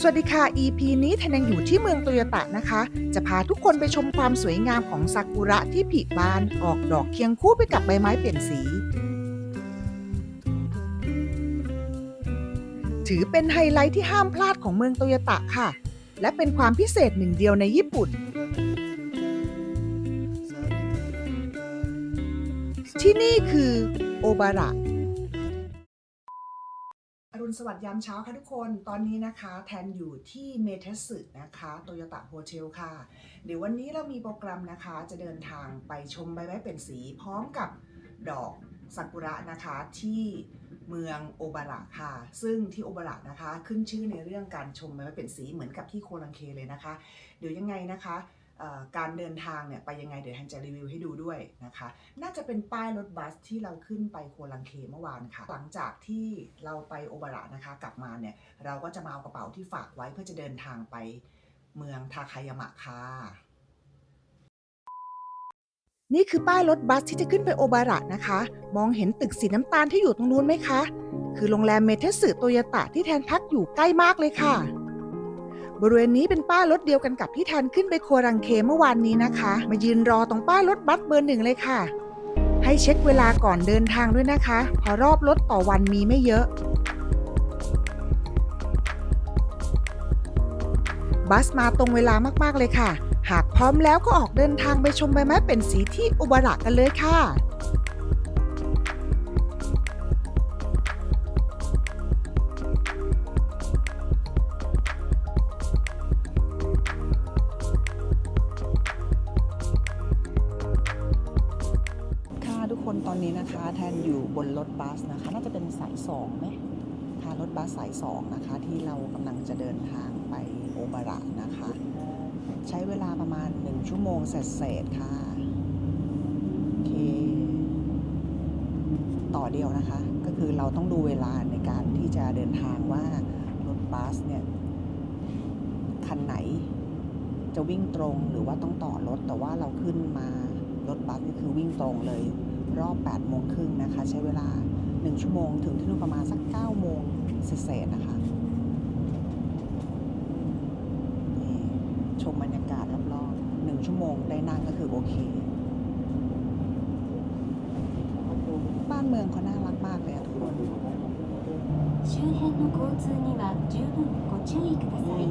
สวัสดีค่ะ EP นี้แทนยังอยู่ที่เมืองโตโยตะนะคะ จะพาทุกคนไปชมความสวยงามของซากุระที่ผลิบานออกดอกเคียงคู่ไปกับใบไม้เปลี่ยนสี ถือเป็นไฮไลท์ที่ห้ามพลาดของเมืองโตโยตะค่ะ และเป็นความพิเศษหนึ่งเดียวในญี่ปุ่น ที่นี่คือโอบาระ สวัสดิ์ยามเช้าค่ะทุกคน ตอนนี้นะคะแทนอยู่ที่เมเทสึนะคะโตโยต้าโฮเทลค่ะ เดี๋ยววันนี้เรามีโปรแกรมนะคะจะเดินทางไปชมใบไม้เป็นสีพร้อมกับดอกซากุระนะคะที่เมืองโอบาระค่ะ ซึ่งที่โอบาระนะคะ ขึ้นชื่อในเรื่องการชมใบไม้เป็นสีเหมือนกับที่โคลังเคเลยนะคะ เดี๋ยวยังไงนะคะ การเดินทางเนี่ยไปยังไงเดี๋ยวแทนจะรีวิวให้ดูด้วยนะคะ น่าจะเป็นป้ายรถบัสที่เราขึ้นไปโคลังเคเมื่อวานค่ะ หลังจากที่เราไปโอบาระนะคะ กลับมาเนี่ยเราก็จะมาเอากระเป๋าที่ฝากไว้เพื่อจะเดินทางไปเมืองทาคายามะค่ะนี่คือป้ายรถบัสที่จะขึ้นไปโอบาระนะคะ มองเห็นตึกสีน้ำตาลที่อยู่ตรงนู้นไหมคะ คือโรงแรมเมเทสึโตโยตะที่แทนพักอยู่ใกล้มากเลยค่ะ บริเวณนี้เป็นป้ายรถเดียวกันกับที่แทนขึ้นไปครัวรังเคเมื่อวานนี้นะคะ มายืนรอตรงป้ายรถบัสเบอร์หนึ่งเลยค่ะ ให้เช็คเวลาก่อนเดินทางด้วยนะคะเพราะรอบรถต่อวันมีไม่เยอะ บัสมาตรงเวลามากๆเลยค่ะ หากพร้อมแล้วก็ออกเดินทางไปชมใบไม้เป็นสีที่อุบาระกันเลยค่ะ อนนี้นะคะแทนอยู่บนรถบัสนะคะ น่าจะเป็นสายสองไหมค่ะรถบัสสายสองนะคะ ที่เรากำลังจะเดินทางไปโอบาระนะคะ ใช้เวลาประมาณ1ชั่วโมงเศษๆค่ะโอเคต่อเดียวนะคะ ก็คือเราต้องดูเวลาในการที่จะเดินทางว่ารถบัสเนี่ยคันไหนจะวิ่งตรงหรือว่าต้องต่อรถแต่ว่าเราขึ้นมารถบัสนี่คือวิ่งตรงเลย รอบ8โมงครึ่งนะคะ ใช้เวลา 1 ชั่วโมงถึงที่นู่นประมาณสัก 9 โมงเศษๆนะคะนี่ชมบรรยากาศรอบๆ 1 ชั่วโมงได้นั่งก็คือโอเค บ้านเมืองเขาน่ารักมากเลยอะทุกคน 周辺の交通には十分ご注意ください。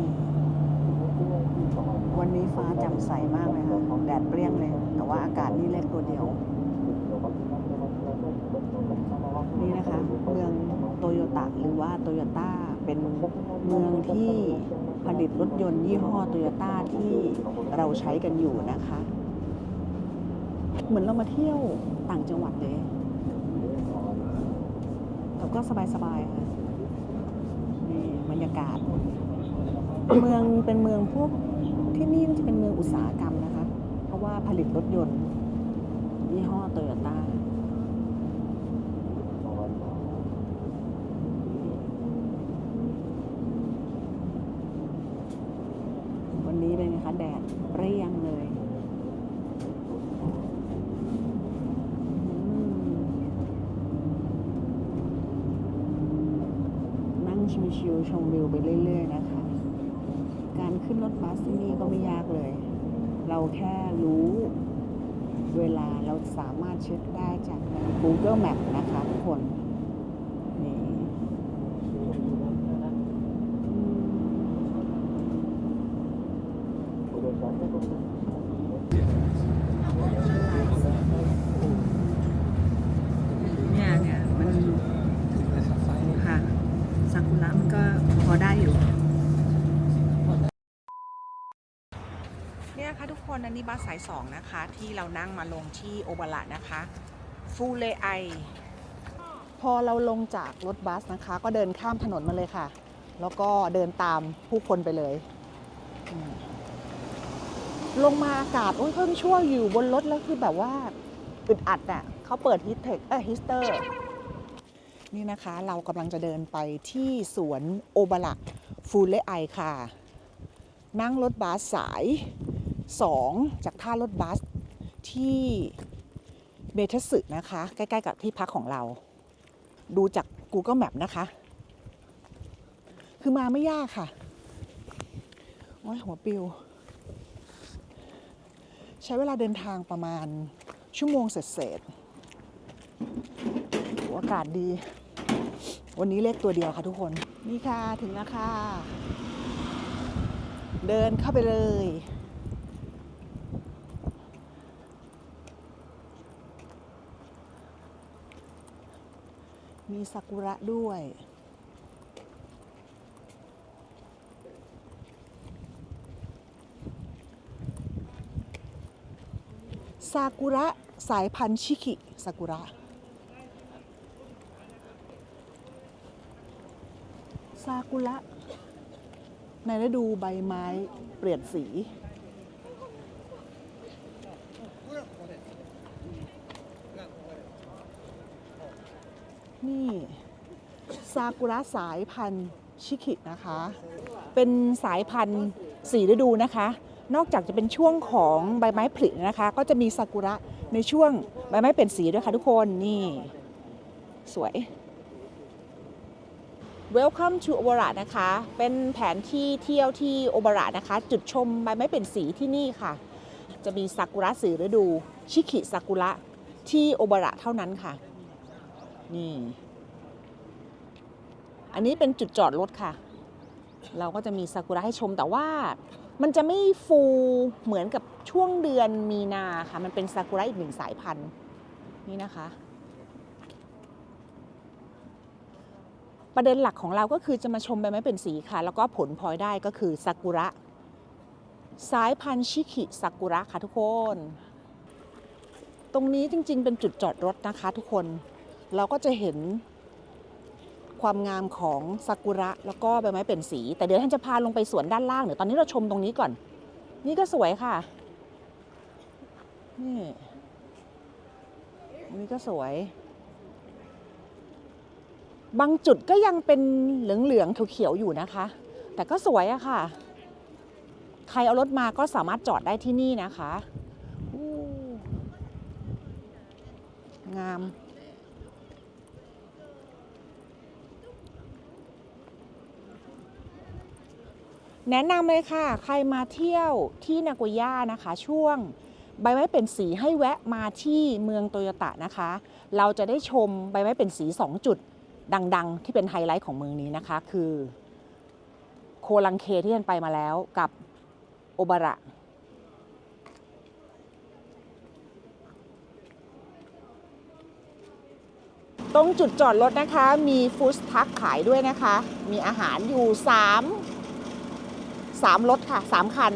วันนี้ฟ้าแจ่มใสมากเลยค่ะ แดดเปรี้ยงเลย แต่ว่าอากาศนี่เล็กตัวเดียว นี่นะคะ เมืองโตโยตะหรือว่าโตโยต้าเป็นเมืองที่ผลิตรถยนต์ยี่ห้อโตโยต้าที่เราใช้กันอยู่นะคะ เหมือนเรามาเที่ยวต่างจังหวัดเลยแต่ก็สบายๆค่ะนี่บรรยากาศ เมืองเป็นเมืองพวกที่นี่จะเป็นเมืองอุตสาหกรรมนะคะ เพราะว่าผลิตรถยนต์ยี่ห้อโตโยต้า วันนี้เป็นไงคะแดดเปรี้ยงเลยอืมนั่ง ชมวิวไปเรื่อย ๆ นะคะ การขึ้นรถบัสที่นี่ก็ไม่ยากเลย เราแค่รู้เวลาเราสามารถเช็คได้จาก Google Map นะคะทุกคนนี่เนี่ยเนี่ยมันค่ะซากุระมันก็ อได้อยู่ เนี่ยค่ะทุกคนอันนี้บัสสายสองนะคะ ที่เรานั่งมาลงที่โอบาระนะคะ ฟูเลไอ พอเราลงจากรถบัสนะคะ ก็เดินข้ามถนนมาเลยค่ะ แล้วก็เดินตามผู้คนไปเลย ลงมาอากาศโอ้ยเพิ่งชั่วอยู่บนรถแล้วคือแบบว่าอึดอัดอะเขาเปิดฮิสเทคเออฮิสเตอร์ นี่นะคะ เรากำลังจะเดินไปที่สวนโอบาระฟูเลไอค่ะ นั่งรถบัสสาย 2 จากท่ารถบัสที่เมเทสึนะคะ ใกล้ ๆ กับที่พักของเรา ดูจาก Google Map นะคะ คือมาไม่ยากค่ะ โอ้ยหัวปิว ใช้เวลาเดินทางประมาณชั่วโมงเศษๆโอ้อากาศดี วันนี้เลขตัวเดียวค่ะทุกคน นี่ค่ะถึงแล้วค่ะ เดินเข้าไปเลย มีซากุระด้วยซากุระสายพันธุ์ชิคิซากุระากุระในฤดูใบไม้เปลี่ยนสี นี่ ซากุระสายพันธุ์ชิคินะคะ เป็นสายพันธุ์สีฤดูนะคะ นอกจากจะเป็นช่วงของใบไม้ผลินะคะ ก็จะมีซากุระในช่วงใบไม้เปลี่ยนสีด้วยค่ะทุกคน นี่ สวย Welcome to โอบระนะคะ เป็นแผนที่เที่ยวที่โอบระนะคะ จุดชมใบไม้เปลี่ยนสีที่นี่ค่ะ จะมีซากุระสีฤดู ชิคิซากุระที่โอบระเท่านั้นค่ะ นี่ อันนี้เป็นจุดจอดรถค่ะ เราก็จะมีซากุระให้ชมแต่ว่ามันจะไม่ฟูเหมือนกับช่วงเดือนมีนาค่ะ มันเป็นซากุระอีกหนึ่งสายพันธุ์นี่นะคะ ประเด็นหลักของเราก็คือจะมาชมใบไม้เป็นสีค่ะ แล้วก็ผลพลอยได้ก็คือซากุระ สายพันธุ์ชิคิซากุระค่ะทุกคน ตรงนี้จริงๆ เป็นจุดจอดรถนะคะทุกคน เราก็จะเห็นความงามของซากุระแล้วก็ใบไม้เป็นสี แต่เดี๋ยวท่านจะพาลงไปสวนด้านล่างเดี๋ยวตอนนี้เราชมตรงนี้ก่อน นี่ก็สวยค่ะ นี่นี่ก็สวย บางจุดก็ยังเป็นเหลืองๆเขียวๆอยู่นะคะ แต่ก็สวยอะค่ะ ใครเอารถมาก็สามารถจอดได้ที่นี่นะคะงาม แนะนำเลยค่ะ ใครมาเที่ยวที่นาโกย่านะคะ ช่วงใบไม้เป็นสีให้แวะมาที่เมืองโตโยตะนะคะ เราจะได้ชมใบไม้เป็นสี 2 จุด ดังๆ ที่เป็นไฮไลท์ของเมืองนี้นะคะ คือ โคลังเคที่ท่านไปมาแล้วกับโอบาระ ตรงจุดจอดรถนะคะ มีฟู้ดทักขายด้วยนะคะ มีอาหารอยู่ 3 3รถค่ะ 3 คัน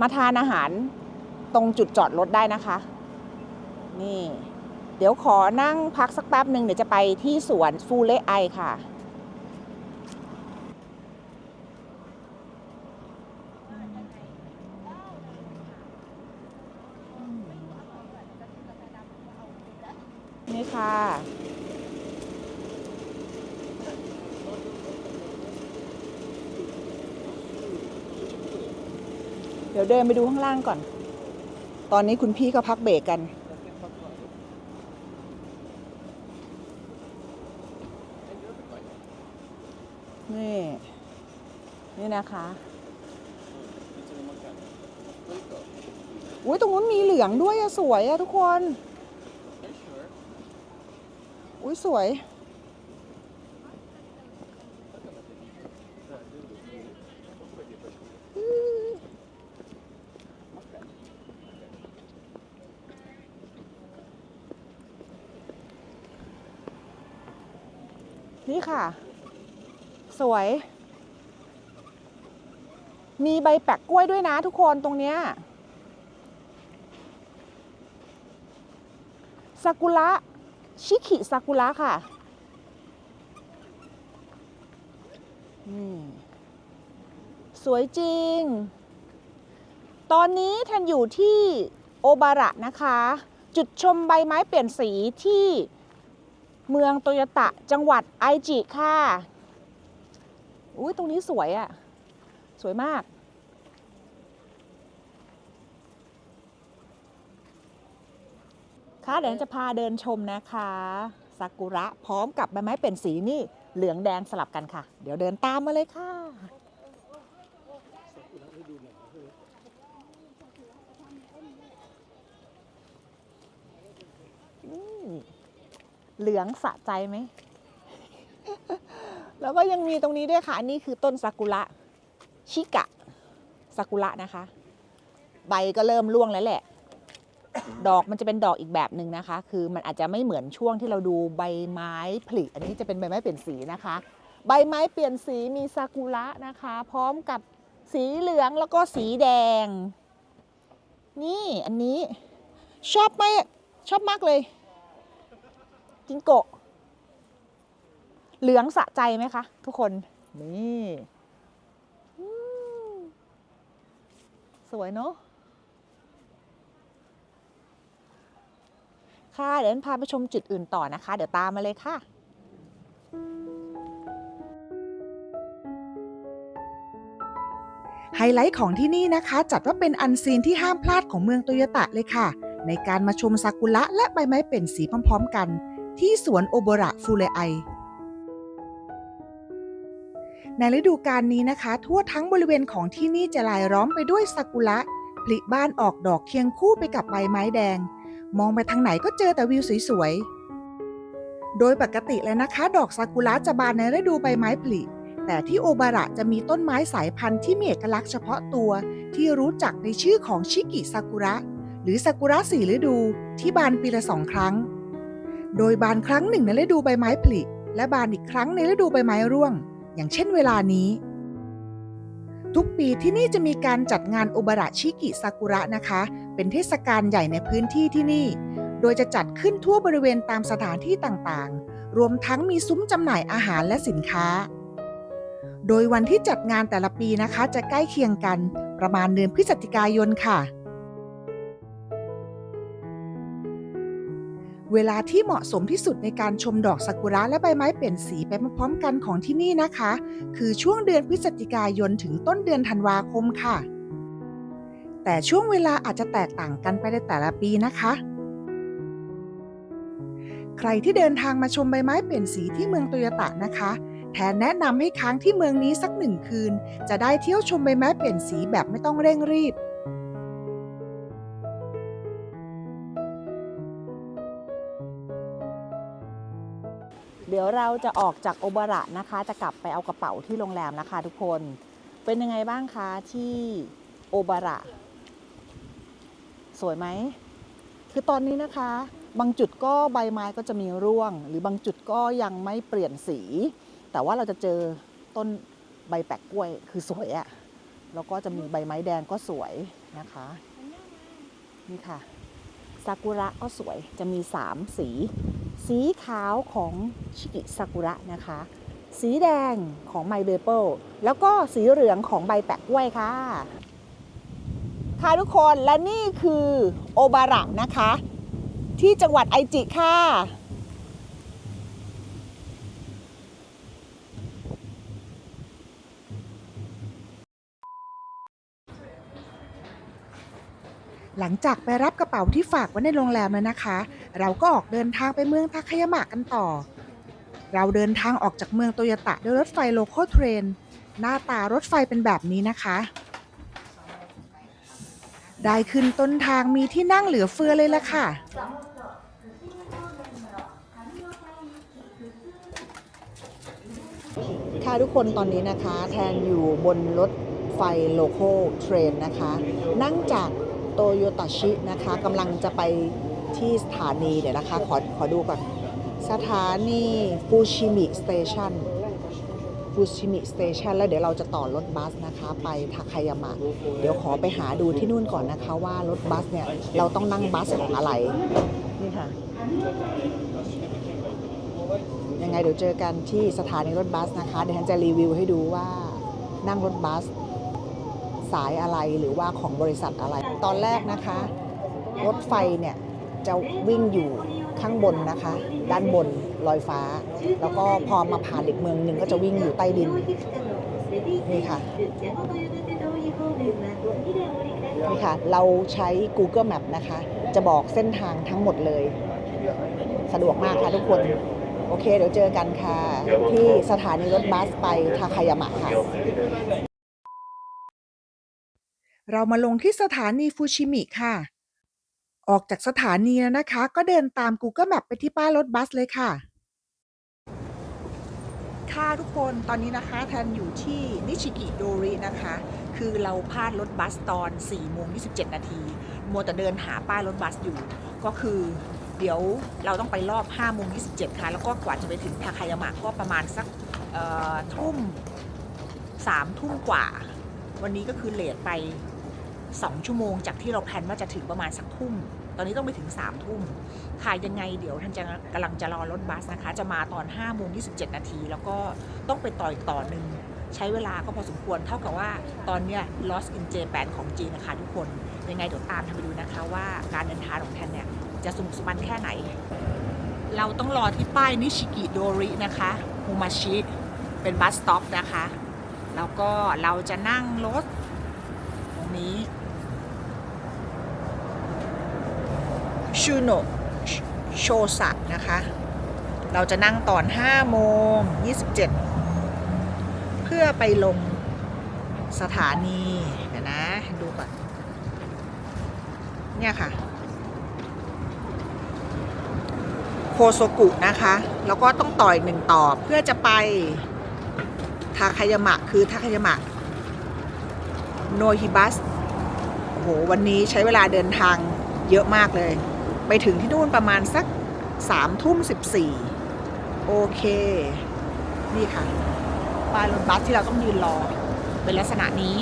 มาทานอาหาร ตรงจุดจอดรถได้นะคะ นี่ เดี๋ยวขอนั่งพักสักแป๊บหนึ่งเดี๋ยวจะไปที่สวนฟูเลไอค่ะนี่ค่ะเดี๋ยวเดินไปดูข้างล่างก่อน ตอนนี้คุณพี่ก็พักเบรกกันนี่นี่นะคะอุ้ยตรงนู้นมีเหลืองด้วยอะสวยอะทุกคนอุ้ยสวย นี่ค่ะ สวย มีใบแปะกล้วยด้วยนะทุกคนตรงเนี้ยซากุระชิคิซากุระค่ะนี่สวยจริง ตอนนี้ท่านอยู่ที่โอบาระนะคะ จุดชมใบไม้เปลี่ยนสีที่ เมืองโตโยตะ จังหวัดไอจิค่ะอุ้ยตรงนี้สวยอะ่ะ สวยมาก ค่ะเดี๋ยวจะพาเดินชมนะคะซากุระพร้อมกับใบไม้เปลี่ยนสีนี่เหลืองแดงสลับกันค่ะ เดี๋ยวเดินตามมาเลยค่ะ เหลืองสะใจไหม แล้วก็ยังมีตรงนี้ด้วยค่ะ อันนี้คือต้นซากุระชิกะซากุระนะคะ ใบก็เริ่มร่วงแล้วแหละ ดอกมันจะเป็นดอกอีกแบบหนึ่งนะคะ คือมันอาจจะไม่เหมือนช่วงที่เราดูใบไม้ผลิอันนี้จะเป็นใบไม้เปลี่ยนสีนะคะ ใบไม้เปลี่ยนสีมีซากุระนะคะ พร้อมกับสีเหลืองแล้วก็สีแดง นี่อันนี้ชอบไหมชอบมากเลย จิงโกะ เหลืองสะใจไหมคะ ทุกคน นี่อืมสวยเนาะค่ะเดี๋ยวพาไปชมจุดอื่นต่อนะคะ เดี๋ยวตามมาเลยค่ะไฮไลท์ของที่นี่นะคะ จัดว่าเป็นอันซีนที่ห้ามพลาดของเมืองโตโยตะเลยค่ะ ในการมาชมซากุระและใบไม้เปลี่ยนสีพร้อม ๆ กัน ที่สวนโอโบระฟูเรไอ ในฤดูกาลนี้นะคะ ทั่วทั้งบริเวณของที่นี่จะลายล้อมไปด้วยซากุระผลิบ้านออกดอกเคียงคู่ไปกับใบไม้แดง มองไปทางไหนก็เจอแต่วิวสวยๆ โดยปกติแล้วนะคะ ดอกซากุระจะบานในฤดูใบไม้ผลิแต่ที่โอบาระจะมีต้นไม้สายพันธุ์ที่มีเอกลักษณ์เฉพาะตัว ที่รู้จักในชื่อของชิกิซากุระ หรือซากุระสี่ฤดู ที่บานปีละสองครั้ง โดยบานครั้งหนึ่งในฤดูใบไม้ผลิและบานอีกครั้งในฤดูใบไม้ร่วง อย่างเช่นเวลานี้ ทุกปีที่นี่จะมีการจัดงานโอบาระชิกิซากุระนะคะ เป็นเทศกาลใหญ่ในพื้นที่ที่นี่ โดยจะจัดขึ้นทั่วบริเวณตามสถานที่ต่างๆ รวมทั้งมีซุ้มจำหน่ายอาหารและสินค้า โดยวันที่จัดงานแต่ละปีนะคะ จะใกล้เคียงกันประมาณเดือนพฤศจิกายนค่ะ เวลาที่เหมาะสมที่สุดในการชมดอกซากุระและใบไม้เปลี่ยนสีไปพร้อมกันของที่นี่นะคะ คือช่วงเดือนพฤศจิกายนถึงต้นเดือนธันวาคมค่ะ แต่ช่วงเวลาอาจจะแตกต่างกันไปในแต่ละปีนะคะ ใครที่เดินทางมาชมใบไม้เปลี่ยนสีที่เมืองโตโยตะนะคะแทนแนะนำให้ค้างที่เมืองนี้สักหนึ่งคืน จะได้เที่ยวชมใบไม้เปลี่ยนสีแบบไม่ต้องเร่งรีบ เดี๋ยวเราจะออกจากโอบาระนะคะ จะกลับไปเอากระเป๋าที่โรงแรมนะคะ ทุกคน เป็นยังไงบ้างคะที่โอบาระ สวยไหม คือตอนนี้นะคะ บางจุดก็ใบไม้ก็จะมีร่วง หรือบางจุดก็ยังไม่เปลี่ยนสี แต่ว่าเราจะเจอต้นใบแปะกล้วย คือสวยอะแล้วก็จะมีใบไม้แดงก็สวยนะคะ นี่ค่ะ ซากุระก็สวยจะมี 3 สี สีขาวของชิกิซากุระนะคะ สีแดงของไมเบเปิลแล้วก็สีเหลืองของใบแปะกล้วยค่ะค่ะทุกคนและนี่คือโอบาระนะคะ ที่จังหวัดไอจิค่ะ หลังจากไปรับกระเป๋าที่ฝากไว้ในโรงแรมแล้วนะคะ เราก็ออกเดินทางไปเมืองทาคายามะกันต่อ เราเดินทางออกจากเมืองโตโยตะด้วยรถไฟโลคอลเทรน หน้าตารถไฟเป็นแบบนี้นะคะ ได้ขึ้นต้นทางมีที่นั่งเหลือเฟือเลยละค่ะ ค่ะทุกคนตอนนี้นะคะ แทนอยู่บนรถไฟโลโก้เทรนนะคะ นั่งจาก โตโยต a ชินะคะกำลังจะไปที่สถานีเดี๋ยวนะคะ ขอขอดูก่อน สถานีฟูชิมิสเตชันฟูชิมิสเตชันแล้วเดี๋ยวเราจะต่อรถบัสนะคะ ไปทาคายามะ เดี๋ยวขอไปหาดูที่นู่นก่อนนะคะว่ารถบัสเนี่ย เราต้องนั่งบัสของอะไร นี่ค่ะ ยังไงเดี๋ยวเจอกันที่สถานีรถบัสนะคะ เดี๋ยวฉันจะรีวิวให้ดูว่านั่งรถบัส สายอะไรหรือว่าของบริษัทอะไร ตอนแรกนะคะ รถไฟเนี่ยจะวิ่งอยู่ข้างบนนะคะ ด้านบนลอยฟ้า แล้วก็พอมาผ่านอีกเมืองหนึ่งก็จะวิ่งอยู่ใต้ดินนี่ค่ะนี่ค่ะ เราใช้ Google Map นะคะ จะบอกเส้นทางทั้งหมดเลย สะดวกมากค่ะทุกคน โอเค เดี๋ยวเจอกันค่ะ ที่สถานีรถบัสไปทาคายามะค่ะ เรามาลงที่สถานีฟูชิมิค่ะ ออกจากสถานีแล้วนะคะ ก็เดินตาม Google Map ไปที่ป้ายรถบัสเลยค่ะ ค่ะทุกคนตอนนี้นะคะแทนอยู่ที่นิชิกิโดรินะคะ คือเราพลาดรถบัสตอน4โมง27 นาทีมัวแต่เดินหาป้ายรถบัสอยู่ ก็คือเดี๋ยวเราต้องไปรอบ5โมง27 ค่ะ แล้วก็กว่าจะไปถึงทาคายามะก็ประมาณสักเอ่อทุ่ม3ทุ่มกว่า วันนี้ก็คือเลทไป 2 ชั่วโมง จากที่เราแพลนว่าจะถึงประมาณสักทุ่ม ตอนนี้ต้องไปถึง3ทุ่ม ค่ะยังไงเดี๋ยวท่านจะกำลังจะรอรถบัสนะคะ จะมาตอน5โมง27นาที แล้วก็ต้องไปต่ออีกต่อหนึ่งใช้เวลาก็พอสมควรเท่ากับว่าตอนเนี้ย Lost in Japan ของจริงนะคะทุกคน ยังไงเดี๋ยวตามทำไปดูนะคะว่าการเดินทางของแทนเนี่ย จะสนุกสนานแค่ไหน เราต้องรอที่ป้ายนิชิกิโดรินะคะฮูมาชิเป็นบัสสต็อปนะคะ แล้วก็เราจะนั่งรถตรงนี้ ชูโนะโชซะนะคะ เราจะนั่งตอน 5 โมง 27 เพื่อไปลงสถานีเดี๋ยวนะ ดูก่อน เนี่ยค่ะ โคโซกุนะคะ แล้วก็ต้องต่ออีกหนึ่งต่อเพื่อจะไปทาคายามะ คือทาคายามะ โนฮิบัสโอ้โห วันนี้ใช้เวลาเดินทางเยอะมากเลย ไปถึงที่นู่นประมาณสักสามทุ่มสิบสี่โอเค นี่ค่ะป้ายรถบัสที่เราต้องยืนรอ เป็นลักษณะนี้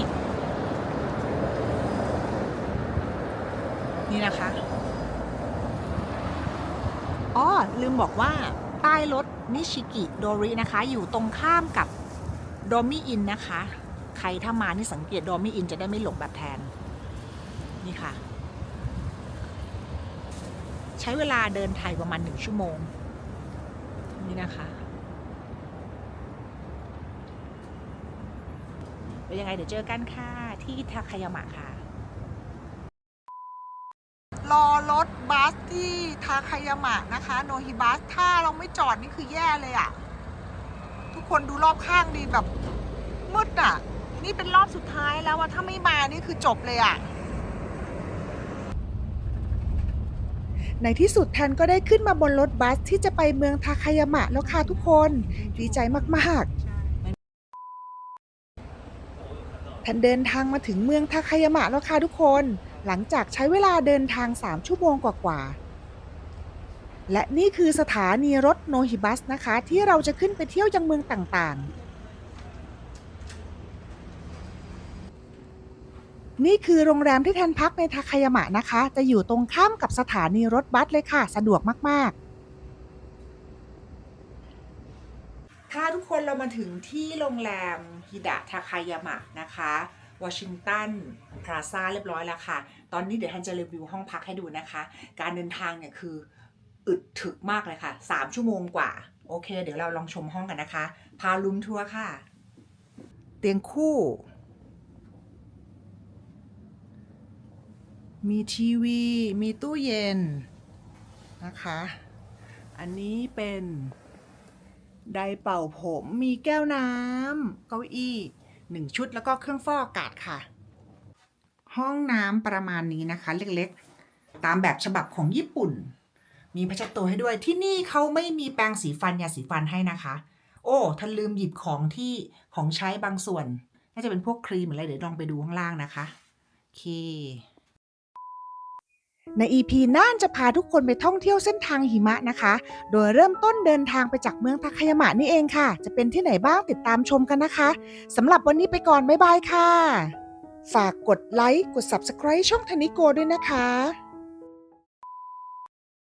นี่นะคะอ๋อลืมบอกว่าป้ายรถนิชิกิโดรินะคะ อยู่ตรงข้ามกับโดมิอินนะคะ ใครถ้ามานี่สังเกตโดมิอินจะได้ไม่หลงแบบแทน นี่ค่ะ ใช้เวลาเดินไทยประมาณหนึ่งชั่วโมง นี่นะคะเป็นยังไงเดี๋ยวเจอกันค่ะ ที่ทาคายามะค่ะ รอรถบัสที่ทาคายามะนะคะ โนฮิบัสถ้าเราไม่จอดนี่คือแย่เลยอะ่ะ ทุกคนดูรอบข้างดีแบบมืดอะ นี่เป็นรอบสุดท้ายแล้วว่าถ้าไม่มานี่คือจบเลยอะ ในที่สุดแทนก็ได้ขึ้นมาบนรถบัสที่จะไปเมืองทาคายามะแล้วค่ะทุกคน ดีใจมากๆแทนเดินทางมาถึงเมืองทาคายามะแล้วค่ะทุกคน หลังจากใช้เวลาเดินทาง 3 ชั่วโมงกว่าๆ และนี่คือสถานีรถโนฮิบัสนะคะ ที่เราจะขึ้นไปเที่ยวยังเมืองต่างๆ นี่คือโรงแรมที่แทนพักในทาคายามะนะคะ จะอยู่ตรงข้ามกับสถานีรถบัสเลยค่ะ สะดวกมากๆค่ะทุกคนเรามาถึงที่โรงแรมฮิดะทาคายามะนะคะวอชิงตันพลาซ่าเรียบร้อยแล้วค่ะ ตอนนี้เดี๋ยวแทนจะรีวิวห้องพักให้ดูนะคะ การเดินทางเนี่ยคืออึดถึกมากเลยค่ะ 3 ชั่วโมงกว่า โอเค เดี๋ยวเราลองชมห้องกันนะคะ พาลุมทัวร์ค่ะ เตียงคู่ มีทีวี มีตู้เย็น นะคะ อันนี้เป็นไดเป่าผม มีแก้วน้ำเก้าอี้หนึ่งชุดแล้วก็เครื่องฟอกอากาศค่ะ ห้องน้ำประมาณนี้นะคะ เล็กๆ ตามแบบฉบับของญี่ปุ่น มีพัชโตให้ด้วยที่นี่เขาไม่มีแปรงสีฟันยาสีฟันให้นะคะ โอ้ท่านลืมหยิบของที่ของใช้บางส่วน น่าจะเป็นพวกครีมหรืออะไรเดี๋ยวลองไปดูข้างล่างนะคะ โอเค ใน EP น่านจะพาทุกคนไปท่องเที่ยวเส้นทางหิมะนะคะ โดยเริ่มต้นเดินทางไปจากเมืองทาคายามะนี่เองค่ะ จะเป็นที่ไหนบ้างติดตามชมกันนะคะ สำหรับวันนี้ไปก่อน บ๊ายบายค่ะ ฝากกดไลค์ กด Subscribe ช่องธนิโกด้วยนะคะ